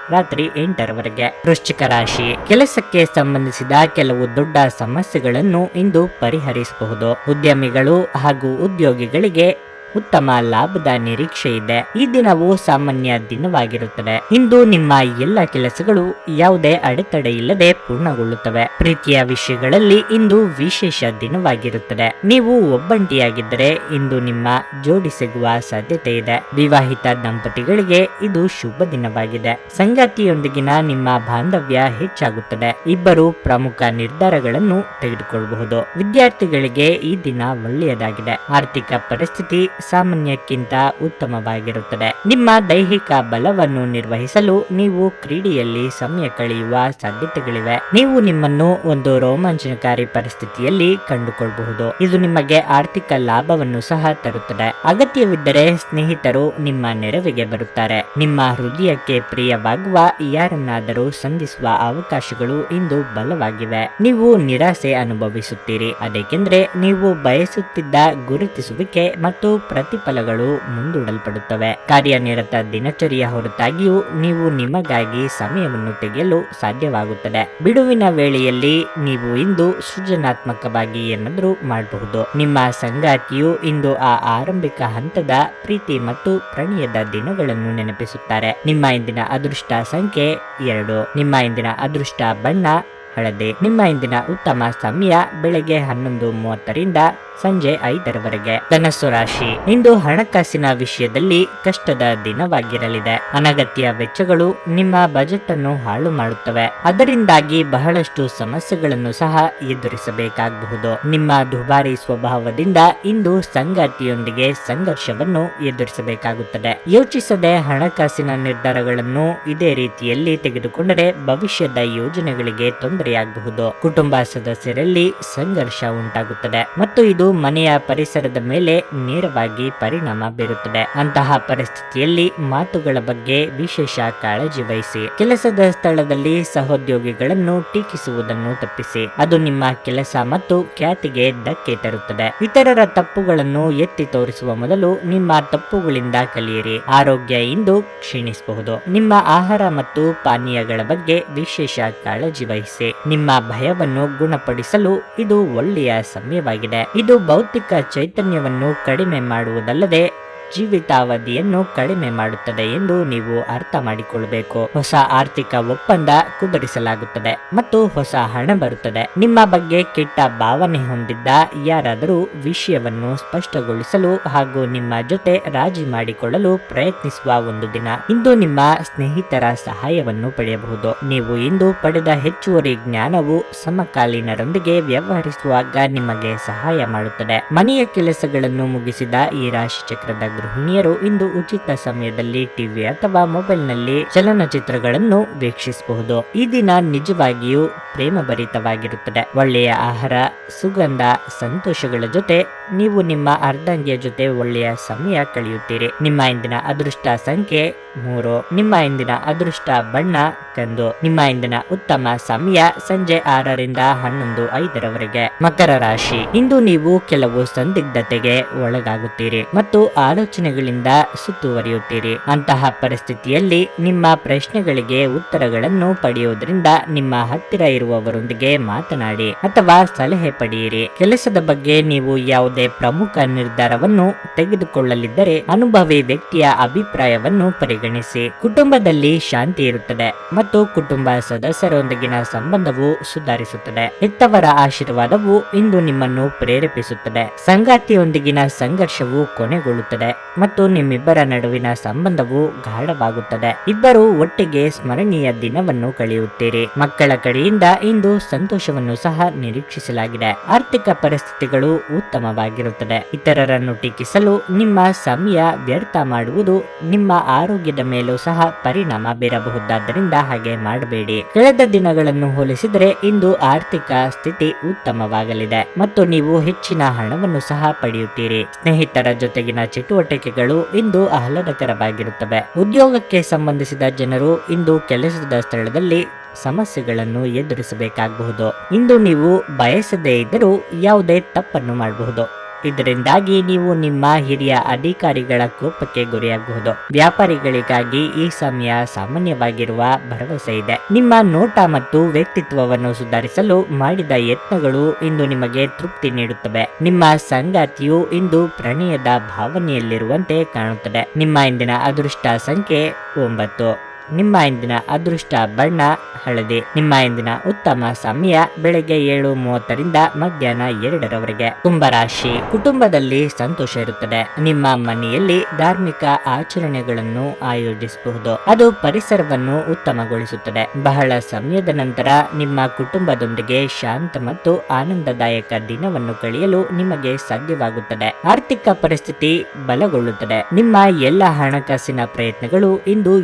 ರಾತ್ರಿ ಎಂಟರವರೆಗೆ. ವೃಶ್ಚಿಕ ರಾಶಿ. ಕೆಲಸಕ್ಕೆ ಸಂಬಂಧಿಸಿದ ಕೆಲವು ದೊಡ್ಡ ಸಮಸ್ಯೆಗಳನ್ನು ಇಂದು ಪರಿಹರಿಸಬಹುದು. ಉದ್ಯಮಿಗಳು ಹಾಗೂ ಉದ್ಯೋಗಿಗಳಿಗೆ ಉತ್ತಮ ಲಾಭದ ನಿರೀಕ್ಷೆ ಇದೆ. ಈ ದಿನವು ಸಾಮಾನ್ಯ ದಿನವಾಗಿರುತ್ತದೆ. ಇಂದು ನಿಮ್ಮ ಎಲ್ಲ ಕೆಲಸಗಳು ಯಾವುದೇ ಅಡೆತಡೆ ಇಲ್ಲದೆ ಪೂರ್ಣಗೊಳ್ಳುತ್ತವೆ. ಪ್ರೀತಿಯ ವಿಷಯಗಳಲ್ಲಿ ಇಂದು ವಿಶೇಷ ದಿನವಾಗಿರುತ್ತದೆ. ನೀವು ಒಬ್ಬಂಟಿಯಾಗಿದ್ದರೆ ಇಂದು ನಿಮ್ಮ ಜೋಡಿ ಸಿಗುವ ಸಾಧ್ಯತೆ ಇದೆ. ವಿವಾಹಿತ ದಂಪತಿಗಳಿಗೆ ಇದು ಶುಭ ದಿನವಾಗಿದೆ. ಸಂಗಾತಿಯೊಂದಿಗಿನ ನಿಮ್ಮ ಬಾಂಧವ್ಯ ಹೆಚ್ಚಾಗುತ್ತದೆ. ಇಬ್ಬರು ಪ್ರಮುಖ ನಿರ್ಧಾರಗಳನ್ನು ತೆಗೆದುಕೊಳ್ಳಬಹುದು. ವಿದ್ಯಾರ್ಥಿಗಳಿಗೆ ಈ ದಿನ ಒಳ್ಳೆಯದಾಗಿದೆ. ಆರ್ಥಿಕ ಪರಿಸ್ಥಿತಿ ಸಾಮಾನ್ಯಕ್ಕಿಂತ ಉತ್ತಮವಾಗಿರುತ್ತದೆ. ನಿಮ್ಮ ದೈಹಿಕ ಬಲವನ್ನು ನಿರ್ವಹಿಸಲು ನೀವು ಕ್ರೀಡೆಯಲ್ಲಿ ಸಮಯ ಕಳೆಯುವ ಸಾಧ್ಯತೆಗಳಿವೆ. ನೀವು ನಿಮ್ಮನ್ನು ಒಂದು ರೋಮಾಂಚನಕಾರಿ ಪರಿಸ್ಥಿತಿಯಲ್ಲಿ ಕಂಡುಕೊಳ್ಳಬಹುದು. ಇದು ನಿಮಗೆ ಆರ್ಥಿಕ ಲಾಭವನ್ನು ಸಹ ತರುತ್ತದೆ. ಅಗತ್ಯವಿದ್ದರೆ ಸ್ನೇಹಿತರು ನಿಮ್ಮ ನೆರವಿಗೆ ಬರುತ್ತಾರೆ. ನಿಮ್ಮ ಹೃದಯಕ್ಕೆ ಪ್ರಿಯವಾಗುವ ಯಾರನ್ನಾದರೂ ಸಂಧಿಸುವ ಅವಕಾಶಗಳು ಇಂದು ಬಲವಾಗಿವೆ. ನೀವು ನಿರಾಸೆ ಅನುಭವಿಸುತ್ತೀರಿ. ಅದಕ್ಕೆಂದ್ರೆ ನೀವು ಬಯಸುತ್ತಿದ್ದ ಗುರುತಿಸುವಿಕೆ ಮತ್ತು ಪ್ರತಿಫಲಗಳು ಮುಂದೂಡಲ್ಪಡುತ್ತವೆ. ಕಾರ್ಯನಿರತ ದಿನಚರಿಯ ಹೊರತಾಗಿಯೂ ನೀವು ನಿಮಗಾಗಿ ಸಮಯವನ್ನು ತೆಗೆಯಲು ಸಾಧ್ಯವಾಗುತ್ತದೆ. ಬಿಡುವಿನ ವೇಳೆಯಲ್ಲಿ ನೀವು ಇಂದು ಸೃಜನಾತ್ಮಕವಾಗಿ ಏನಾದರೂ ಮಾಡಬಹುದು. ನಿಮ್ಮ ಸಂಗಾತಿಯು ಇಂದು ಆ ಆರಂಭಿಕ ಹಂತದ ಪ್ರೀತಿ ಮತ್ತು ಪ್ರಣಯದ ದಿನಗಳನ್ನು ನೆನಪಿಸುತ್ತಾರೆ. ನಿಮ್ಮ ಇಂದಿನ ಅದೃಷ್ಟ ಸಂಖ್ಯೆ ಎರಡು. ನಿಮ್ಮ ಇಂದಿನ ಅದೃಷ್ಟ ಬಣ್ಣ ಹಳದಿ. ನಿಮ್ಮ ಇಂದಿನ ಉತ್ತಮ ಸಮಯ ಬೆಳಗ್ಗೆ ಹನ್ನೊಂದು ಮೂವತ್ತರಿಂದ ಸಂಜೆ ಐದರವರೆಗೆ. ಧನಸ್ಸು ರಾಶಿ. ಇಂದು ಹಣಕಾಸಿನ ವಿಷಯದಲ್ಲಿ ಕಷ್ಟದ ದಿನವಾಗಿರಲಿದೆ. ಅನಗತ್ಯ ವೆಚ್ಚಗಳು ನಿಮ್ಮ ಬಜೆಟ್ ಅನ್ನು ಹಾಳು ಮಾಡುತ್ತವೆ. ಅದರಿಂದಾಗಿ ಬಹಳಷ್ಟು ಸಮಸ್ಯೆಗಳನ್ನು ಸಹ ಎದುರಿಸಬೇಕಾಗಬಹುದು. ನಿಮ್ಮ ದುಬಾರಿ ಸ್ವಭಾವದಿಂದ ಇಂದು ಸಂಗಾತಿಯೊಂದಿಗೆ ಸಂಘರ್ಷವನ್ನು ಎದುರಿಸಬೇಕಾಗುತ್ತದೆ. ಯೋಚಿಸದೆ ಹಣಕಾಸಿನ ನಿರ್ಧಾರಗಳನ್ನು ಇದೇ ರೀತಿಯಲ್ಲಿ ತೆಗೆದುಕೊಂಡರೆ ಭವಿಷ್ಯದ ಯೋಜನೆಗಳಿಗೆ ತೊಂದರೆಯಾಗಬಹುದು ಕುಟುಂಬ ಸದಸ್ಯರಲ್ಲಿ ಸಂಘರ್ಷ ಉಂಟಾಗುತ್ತದೆ ಮತ್ತು ಇದು ಮನೆಯ ಪರಿಸರದ ಮೇಲೆ ನೇರವಾಗಿ ಪರಿಣಾಮ ಬೀರುತ್ತದೆ. ಅಂತಹ ಪರಿಸ್ಥಿತಿಯಲ್ಲಿ ಮಾತುಗಳ ಬಗ್ಗೆ ವಿಶೇಷ ಕಾಳಜಿ ವಹಿಸಿ. ಕೆಲಸದ ಸ್ಥಳದಲ್ಲಿ ಸಹೋದ್ಯೋಗಿಗಳನ್ನು ಟೀಕಿಸುವುದನ್ನು ತಪ್ಪಿಸಿ. ಅದು ನಿಮ್ಮ ಕೆಲಸ ಮತ್ತು ಖ್ಯಾತಿಗೆ ಧಕ್ಕೆ ತರುತ್ತದೆ. ಇತರರ ತಪ್ಪುಗಳನ್ನು ಎತ್ತಿ ತೋರಿಸುವ ಮೊದಲು ನಿಮ್ಮ ತಪ್ಪುಗಳಿಂದ ಕಲಿಯಿರಿ. ಆರೋಗ್ಯ ಇಂದು ಕ್ಷೀಣಿಸಬಹುದು. ನಿಮ್ಮ ಆಹಾರ ಮತ್ತು ಪಾನೀಯಗಳ ಬಗ್ಗೆ ವಿಶೇಷ ಕಾಳಜಿ ವಹಿಸಿ. ನಿಮ್ಮ ಭಯವನ್ನು ಗುಣಪಡಿಸಲು ಇದು ಒಳ್ಳೆಯ ಸಮಯವಾಗಿದೆ. ಇದು ಭೌತಿಕ ಚೈತನ್ಯವನ್ನು ಕಡಿಮೆ ಮಾಡುವುದಲ್ಲದೆ ಜೀವಿತಾವಧಿಯನ್ನು ಕಡಿಮೆ ಮಾಡುತ್ತದೆ ಎಂದು ನೀವು ಅರ್ಥ ಮಾಡಿಕೊಳ್ಳಬೇಕು ಹೊಸ ಆರ್ಥಿಕ ಒಪ್ಪಂದ ಕುದುರಿಸಲಾಗುತ್ತದೆ ಮತ್ತು ಹೊಸ ಹಣ ಬರುತ್ತದೆ. ನಿಮ್ಮ ಬಗ್ಗೆ ಕೆಟ್ಟ ಭಾವನೆ ಹೊಂದಿದ್ದ ಯಾರಾದರೂ ವಿಷಯವನ್ನು ಸ್ಪಷ್ಟಗೊಳಿಸಲು ಹಾಗೂ ನಿಮ್ಮ ಜೊತೆ ರಾಜಿ ಮಾಡಿಕೊಳ್ಳಲು ಪ್ರಯತ್ನಿಸುವ ಒಂದು ದಿನ. ಇಂದು ನಿಮ್ಮ ಸ್ನೇಹಿತರ ಸಹಾಯವನ್ನು ಪಡೆಯಬಹುದು. ನೀವು ಇಂದು ಪಡೆದ ಹೆಚ್ಚುವರಿ ಜ್ಞಾನವು ಸಮಕಾಲೀನರೊಂದಿಗೆ ವ್ಯವಹರಿಸುವಾಗ ನಿಮಗೆ ಸಹಾಯ ಮಾಡುತ್ತದೆ. ಮನೆಯ ಕೆಲಸಗಳನ್ನು ಮುಗಿಸಿದ ಈ ರಾಶಿ ಚಕ್ರದ ಗೃಹಿಣಿಯರು ಇಂದು ಉಚಿತ ಸಮಯದಲ್ಲಿ ಟಿವಿ ಅಥವಾ ಮೊಬೈಲ್ನಲ್ಲಿ ಚಲನಚಿತ್ರಗಳನ್ನು ವೀಕ್ಷಿಸಬಹುದು. ಈ ದಿನ ನಿಜವಾಗಿಯೂ ಪ್ರೇಮಭರಿತವಾಗಿರುತ್ತದೆ. ಒಳ್ಳೆಯ ಆಹಾರ, ಸುಗಂಧ, ಸಂತೋಷಗಳ ಜೊತೆ ನೀವು ನಿಮ್ಮ ಅರ್ಧಂಗಿಯ ಜೊತೆ ಒಳ್ಳೆಯ ಸಮಯ ಕಳೆಯುತ್ತೀರಿ. ನಿಮ್ಮ ಇಂದಿನ ಅದೃಷ್ಟ ಸಂಖ್ಯೆ ಮೂರು. ನಿಮ್ಮ ಇಂದಿನ ಅದೃಷ್ಟ ಬಣ್ಣ ಕಂದು. ನಿಮ್ಮ ಇಂದಿನ ಉತ್ತಮ ಸಮಯ ಸಂಜೆ ಆರರಿಂದ ಹನ್ನೊಂದು ಐದರವರೆಗೆ. ಮಕರ ರಾಶಿ. ಇಂದು ನೀವು ಕೆಲವು ಸಂದಿಗ್ಧತೆಗೆ ಒಳಗಾಗುತ್ತೀರಿ ಮತ್ತು ಆಲೋಚನೆಗಳಿಂದ ಸುತ್ತುವರಿಯುತ್ತೀರಿ. ಅಂತಹ ಪರಿಸ್ಥಿತಿಯಲ್ಲಿ ನಿಮ್ಮ ಪ್ರಶ್ನೆಗಳಿಗೆ ಉತ್ತರಗಳನ್ನು ಪಡೆಯುವುದರಿಂದ ನಿಮ್ಮ ಹತ್ತಿರ ಇರುವವರೊಂದಿಗೆ ಮಾತನಾಡಿ ಅಥವಾ ಸಲಹೆ ಪಡೆಯಿರಿ. ಕೆಲಸದ ಬಗ್ಗೆ ನೀವು ಯಾವುದೇ ಪ್ರಮುಖ ನಿರ್ಧಾರವನ್ನು ತೆಗೆದುಕೊಳ್ಳಲಿದ್ದರೆ ಅನುಭವಿ ವ್ಯಕ್ತಿಯ ಅಭಿಪ್ರಾಯವನ್ನು ಪರಿಗಣಿಸಿ. ಕುಟುಂಬದಲ್ಲಿ ಶಾಂತಿ ಇರುತ್ತದೆ ಮತ್ತು ಕುಟುಂಬ ಸದಸ್ಯರೊಂದಿಗಿನ ಸಂಬಂಧವು ಸುಧಾರಿಸುತ್ತದೆ. ಹೆತ್ತವರ ಆಶೀರ್ವಾದವು ಇಂದು ನಿಮ್ಮನ್ನು ಪ್ರೇರೇಪಿಸುತ್ತದೆ. ಸಂಗಾತಿಯೊಂದಿಗಿನ ಸಂಘರ್ಷವು ಕೊನೆಗೊಳ್ಳುತ್ತದೆ. ಮತ್ತು ನಿಮ್ಮಿಬ್ಬರ ನಡುವಿನ ಸಂಬಂಧವು ಗಾಢವಾಗುತ್ತದೆ. ಇಬ್ಬರು ಒಟ್ಟಿಗೆ ಸ್ಮರಣೀಯ ದಿನವನ್ನು ಕಳೆಯುತ್ತೀರಿ. ಮಕ್ಕಳ ಕಡೆಯಿಂದ ಇಂದು ಸಂತೋಷವನ್ನು ಸಹ ನಿರೀಕ್ಷಿಸಲಾಗಿದೆ. ಆರ್ಥಿಕ ಪರಿಸ್ಥಿತಿಗಳು ಉತ್ತಮವಾಗಿರುತ್ತದೆ. ಇತರರನ್ನು ಟೀಕಿಸಲು ನಿಮ್ಮ ಸಮಯ ವ್ಯರ್ಥ ಮಾಡುವುದು ನಿಮ್ಮ ಆರೋಗ್ಯದ ಮೇಲೂ ಸಹ ಪರಿಣಾಮ ಬೀರಬಹುದಾದ್ದರಿಂದ ಹಾಗೆ ಮಾಡಬೇಡಿ. ಕಳೆದ ದಿನಗಳನ್ನು ಹೋಲಿಸಿದರೆ ಇಂದು ಆರ್ಥಿಕ ಸ್ಥಿತಿ ಉತ್ತಮವಾಗಲಿದೆ ಮತ್ತು ನೀವು ಹೆಚ್ಚಿನ ಹಣವನ್ನು ಸಹ ಪಡೆಯುತ್ತೀರಿ. ಸ್ನೇಹಿತರ ಜೊತೆಗಿನ ಚಟುವಟಿಕೆಗಳು ಇಂದು ಆಹ್ಲಾದಕರವಾಗಿರುತ್ತವೆ. ಉದ್ಯೋಗಕ್ಕೆ ಸಂಬಂಧಿಸಿದ ಜನರು ಇಂದು ಕೆಲಸದ ಸ್ಥಳದಲ್ಲಿ ಸಮಸ್ಯೆಗಳನ್ನು ಎದುರಿಸಬೇಕಾಗಬಹುದು. ಇಂದು ನೀವು ಬಯಸದೇ ಇದ್ದರೂ ಯಾವುದೇ ತಪ್ಪನ್ನು ಮಾಡಬಹುದು. ಇದರಿಂದಾಗಿ ನೀವು ನಿಮ್ಮ ಹಿರಿಯ ಅಧಿಕಾರಿಗಳ ಕೋಪಕ್ಕೆ ಗುರಿಯಾಗಬಹುದು ವ್ಯಾಪಾರಿಗಳಿಗಾಗಿ ಈ ಸಮಯ ಸಾಮಾನ್ಯವಾಗಿರುವ ಭರವಸೆ ಇದೆ. ನಿಮ್ಮ ನೋಟ ಮತ್ತು ವ್ಯಕ್ತಿತ್ವವನ್ನು ಸುಧಾರಿಸಲು ಮಾಡಿದ ಯತ್ನಗಳು ಇಂದು ನಿಮಗೆ ತೃಪ್ತಿ ನೀಡುತ್ತವೆ. ನಿಮ್ಮ ಸಂಗಾತಿಯು ಇಂದು ಪ್ರಣಯದ ಭಾವನೆಯಲ್ಲಿರುವಂತೆ ಕಾಣುತ್ತದೆ. ನಿಮ್ಮ ಇಂದಿನ ಅದೃಷ್ಟ ಸಂಖ್ಯೆ ಒಂಬತ್ತು. ನಿಮ್ಮ ಇಂದಿನ ಅದೃಷ್ಟ ಬಣ್ಣ ಹಳದಿ. ನಿಮ್ಮ ಇಂದಿನ ಉತ್ತಮ ಸಮಯ ಬೆಳಗ್ಗೆ ಏಳು ಮೂವತ್ತರಿಂದ ಮಧ್ಯಾಹ್ನ ಎರಡರವರೆಗೆ. ಕುಂಭರಾಶಿ ಕುಟುಂಬದಲ್ಲಿ ಸಂತೋಷ ಇರುತ್ತದೆ. ನಿಮ್ಮ ಮನೆಯಲ್ಲಿ ಧಾರ್ಮಿಕ ಆಚರಣೆಗಳನ್ನು ಆಯೋಜಿಸಬಹುದು. ಅದು ಪರಿಸರವನ್ನು ಉತ್ತಮಗೊಳಿಸುತ್ತದೆ. ಬಹಳ ಸಮಯದ ನಂತರ ನಿಮ್ಮ ಕುಟುಂಬದೊಂದಿಗೆ ಶಾಂತ ಮತ್ತು ಆನಂದದಾಯಕ ದಿನವನ್ನು ಕಳೆಯಲು ನಿಮಗೆ ಸಾಧ್ಯವಾಗುತ್ತದೆ. ಆರ್ಥಿಕ ಪರಿಸ್ಥಿತಿ ಬಲಗೊಳ್ಳುತ್ತದೆ. ನಿಮ್ಮ ಎಲ್ಲ ಹಣಕಾಸಿನ ಪ್ರಯತ್ನಗಳು ಇಂದು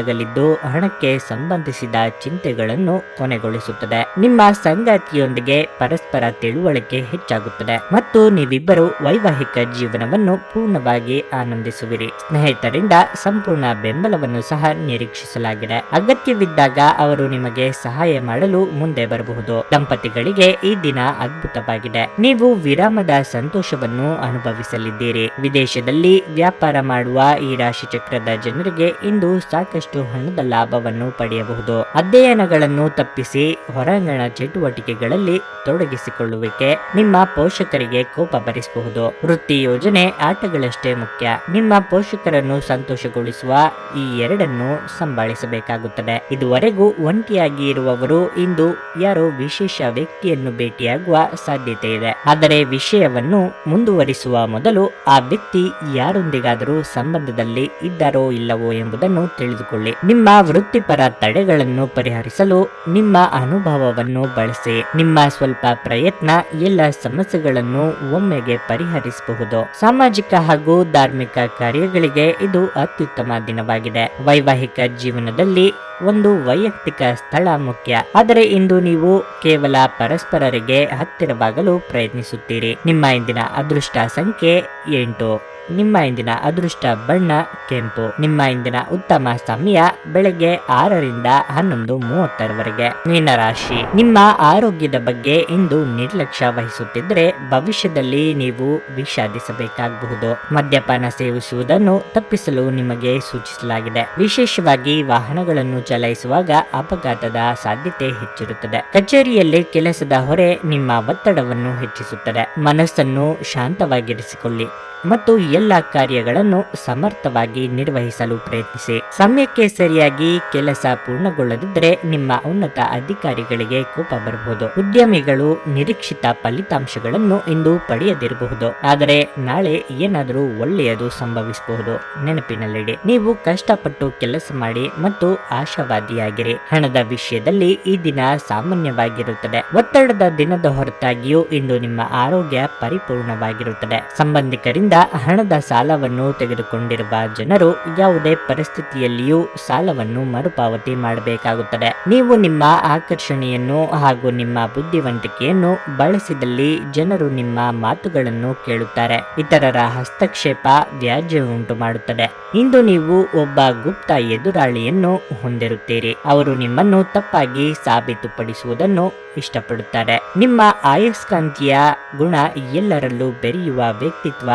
ಯಶಸ್ವಿಯಾಗಲಿದ್ದು ಹಣಕ್ಕೆ ಸಂಬಂಧಿಸಿದ ಚಿಂತೆಗಳನ್ನು ಕೊನೆಗೊಳಿಸುತ್ತದೆ. ನಿಮ್ಮ ಸಂಗಾತಿಯೊಂದಿಗೆ ಪರಸ್ಪರ ತಿಳುವಳಿಕೆ ಹೆಚ್ಚಾಗುತ್ತದೆ ಮತ್ತು ನೀವಿಬ್ಬರು ವೈವಾಹಿಕ ಜೀವನವನ್ನು ಪೂರ್ಣವಾಗಿ ಆನಂದಿಸುವಿರಿ. ಸ್ನೇಹಿತರಿಂದ ಸಂಪೂರ್ಣ ಬೆಂಬಲವನ್ನು ಸಹ ನಿರೀಕ್ಷಿಸಲಾಗಿದೆ. ಅಗತ್ಯವಿದ್ದಾಗ ಅವರು ನಿಮಗೆ ಸಹಾಯ ಮಾಡಲು ಮುಂದೆ ಬರಬಹುದು. ದಂಪತಿಗಳಿಗೆ ಈ ದಿನ ಅದ್ಭುತವಾಗಿದೆ. ನೀವು ವಿರಾಮದ ಸಂತೋಷವನ್ನು ಅನುಭವಿಸಲಿದ್ದೀರಿ. ವಿದೇಶದಲ್ಲಿ ವ್ಯಾಪಾರ ಮಾಡುವ ಈ ರಾಶಿ ಚಕ್ರದ ಜನರಿಗೆ ಇಂದು ಸಾಕಷ್ಟು ಸಾಕಷ್ಟು ಹಣದ ಲಾಭವನ್ನು ಪಡೆಯಬಹುದು. ಅಧ್ಯಯನಗಳನ್ನು ತಪ್ಪಿಸಿ ಹೊರಾಂಗಣ ಚಟುವಟಿಕೆಗಳಲ್ಲಿ ತೊಡಗಿಸಿಕೊಳ್ಳುವಿಕೆ ನಿಮ್ಮ ಪೋಷಕರಿಗೆ ಕೋಪ ಭರಿಸಬಹುದು ವೃತ್ತಿ ಯೋಜನೆ ಆಟಗಳಷ್ಟೇ ಮುಖ್ಯ. ನಿಮ್ಮ ಪೋಷಕರನ್ನು ಸಂತೋಷಗೊಳಿಸುವ ಈ ಎರಡನ್ನು ಸಂಭಾಳಿಸಬೇಕಾಗುತ್ತದೆ. ಇದುವರೆಗೂ ಒಂಟಿಯಾಗಿ ಇರುವವರು ಇಂದು ಯಾರೋ ವಿಶೇಷ ವ್ಯಕ್ತಿಯನ್ನು ಭೇಟಿಯಾಗುವ ಸಾಧ್ಯತೆ ಇದೆ. ಆದರೆ ವಿಷಯವನ್ನು ಮುಂದುವರಿಸುವ ಮೊದಲು ಆ ವ್ಯಕ್ತಿ ಯಾರೊಂದಿಗಾದರೂ ಸಂಬಂಧದಲ್ಲಿ ಇದ್ದಾರೋ ಇಲ್ಲವೋ ಎಂಬುದನ್ನು ತಿಳಿದುಕೊಳ್ಳಿ. ನಿಮ್ಮ ವೃತ್ತಿಪರ ತಡೆಗಳನ್ನು ಪರಿಹರಿಸಲು ನಿಮ್ಮ ಅನುಭವವನ್ನು ಬಳಸಿ. ನಿಮ್ಮ ಸ್ವಲ್ಪ ಪ್ರಯತ್ನ ಎಲ್ಲ ಸಮಸ್ಯೆಗಳನ್ನು ಒಮ್ಮೆಗೆ ಪರಿಹರಿಸಬಹುದು. ಸಾಮಾಜಿಕ ಹಾಗೂ ಧಾರ್ಮಿಕ ಕಾರ್ಯಗಳಿಗೆ ಇದು ಅತ್ಯುತ್ತಮ ದಿನವಾಗಿದೆ. ವೈವಾಹಿಕ ಜೀವನದಲ್ಲಿ ಒಂದು ವೈಯಕ್ತಿಕ ಸ್ಥಳ ಮುಖ್ಯ. ಆದರೆ ಇಂದು ನೀವು ಕೇವಲ ಪರಸ್ಪರರಿಗೆ ಹತ್ತಿರವಾಗಲು ಪ್ರಯತ್ನಿಸುತ್ತೀರಿ. ನಿಮ್ಮ ಇಂದಿನ ಅದೃಷ್ಟ ಸಂಖ್ಯೆ ಎಂಟು. ನಿಮ್ಮ ಇಂದಿನ ಅದೃಷ್ಟ ಬಣ್ಣ, ಕೆಂಪು. ನಿಮ್ಮ ಇಂದಿನ ಉತ್ತಮ ಸಮಯ ಬೆಳಗ್ಗೆ ಆರರಿಂದ ಹನ್ನೊಂದು ಮೂವತ್ತರವರೆಗೆ. ಮೀನರಾಶಿ. ನಿಮ್ಮ ಆರೋಗ್ಯದ ಬಗ್ಗೆ ಇಂದು ನಿರ್ಲಕ್ಷ್ಯ ವಹಿಸುತ್ತಿದ್ದರೆ ಭವಿಷ್ಯದಲ್ಲಿ ನೀವು ವಿಷಾದಿಸಬೇಕಾಗಬಹುದು. ಮದ್ಯಪಾನ ಸೇವಿಸುವುದನ್ನು ತಪ್ಪಿಸಲು ನಿಮಗೆ ಸೂಚಿಸಲಾಗಿದೆ. ವಿಶೇಷವಾಗಿ ವಾಹನಗಳನ್ನು ಚಲಾಯಿಸುವಾಗ ಅಪಘಾತದ ಸಾಧ್ಯತೆ ಹೆಚ್ಚಿರುತ್ತದೆ. ಕಚೇರಿಯಲ್ಲಿ ಕೆಲಸದ ಹೊರೆ ನಿಮ್ಮ ಒತ್ತಡವನ್ನು ಹೆಚ್ಚಿಸುತ್ತದೆ. ಮನಸ್ಸನ್ನು ಶಾಂತವಾಗಿರಿಸಿಕೊಳ್ಳಿ. ಮತ್ತು ಎಲ್ಲ ಕಾರ್ಯಗಳನ್ನು ಸಮರ್ಥವಾಗಿ ನಿರ್ವಹಿಸಲು ಪ್ರಯತ್ನಿಸಿ. ಸಮಯಕ್ಕೆ ಸರಿಯಾಗಿ ಕೆಲಸ ಪೂರ್ಣಗೊಳ್ಳದಿದ್ದರೆ ನಿಮ್ಮ ಉನ್ನತ ಅಧಿಕಾರಿಗಳಿಗೆ ಕೋಪ ಬರಬಹುದು. ಉದ್ಯಮಿಗಳು ನಿರೀಕ್ಷಿತ ಫಲಿತಾಂಶಗಳನ್ನು ಇಂದು ಪಡೆಯದಿರಬಹುದು. ಆದರೆ ನಾಳೆ ಏನಾದರೂ ಒಳ್ಳೆಯದು ಸಂಭವಿಸಬಹುದು. ನೆನಪಿನಲ್ಲಿಡಿ, ನೀವು ಕಷ್ಟಪಟ್ಟು ಕೆಲಸ ಮಾಡಿ ಮತ್ತು ಆಶಾವಾದಿಯಾಗಿರಿ. ಹಣದ ವಿಷಯದಲ್ಲಿ ಈ ದಿನ ಸಾಮಾನ್ಯವಾಗಿರುತ್ತದೆ. ಒತ್ತಡದ ದಿನದ ಹೊರತಾಗಿಯೂ ಇಂದು ನಿಮ್ಮ ಆರೋಗ್ಯ ಪರಿಪೂರ್ಣವಾಗಿರುತ್ತದೆ. ಸಂಬಂಧಿಕರಿಂದ ಹಣದ ಸಾಲವನ್ನು ತೆಗೆದುಕೊಂಡಿರುವ ಜನರು ಯಾವುದೇ ಪರಿಸ್ಥಿತಿಯಲ್ಲಿಯೂ ಸಾಲವನ್ನು ಮರುಪಾವತಿ ಮಾಡಬೇಕಾಗುತ್ತದೆ. ನೀವು ನಿಮ್ಮ ಆಕರ್ಷಣೆಯನ್ನು ಹಾಗೂ ನಿಮ್ಮ ಬುದ್ಧಿವಂತಿಕೆಯನ್ನು ಬಳಸಿದಲ್ಲಿ ಜನರು ನಿಮ್ಮ ಮಾತುಗಳನ್ನು ಕೇಳುತ್ತಾರೆ. ಇತರರ ಹಸ್ತಕ್ಷೇಪ ವ್ಯಾಜ್ಯ ಉಂಟು ಮಾಡುತ್ತದೆ ಇಂದು ನೀವು ಒಬ್ಬ ಗುಪ್ತ ಎದುರಾಳಿಯನ್ನು ಹೊಂದಿರುತ್ತೀರಿ. ಅವರು ನಿಮ್ಮನ್ನು ತಪ್ಪಾಗಿ ಸಾಬೀತುಪಡಿಸುವುದನ್ನು ಇಷ್ಟಪಡುತ್ತಾರೆ. ನಿಮ್ಮ ಆಯಸ್ಕಾಂತೀಯ ಗುಣ ಎಲ್ಲರಲ್ಲೂ ಬೆರೆಯುವ ವ್ಯಕ್ತಿತ್ವ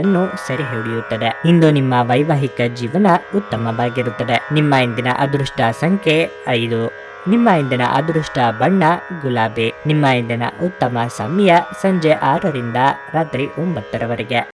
ಹೃದಯಗಳನ್ನು ಸೆರೆ ಹಿಡಿಯುತ್ತದೆ. ಇಂದು ನಿಮ್ಮ ವೈವಾಹಿಕ ಜೀವನ ಉತ್ತಮವಾಗಿರುತ್ತದೆ. ನಿಮ್ಮ ಇಂದಿನ ಅದೃಷ್ಟ ಸಂಖ್ಯೆ ಐದು. ನಿಮ್ಮ ಇಂದಿನ ಅದೃಷ್ಟ ಬಣ್ಣ, ಗುಲಾಬಿ. ನಿಮ್ಮ ಇಂದಿನ ಉತ್ತಮ ಸಮಯ ಸಂಜೆ ಆರರಿಂದ ರಾತ್ರಿ ಒಂಬತ್ತರವರೆಗೆ.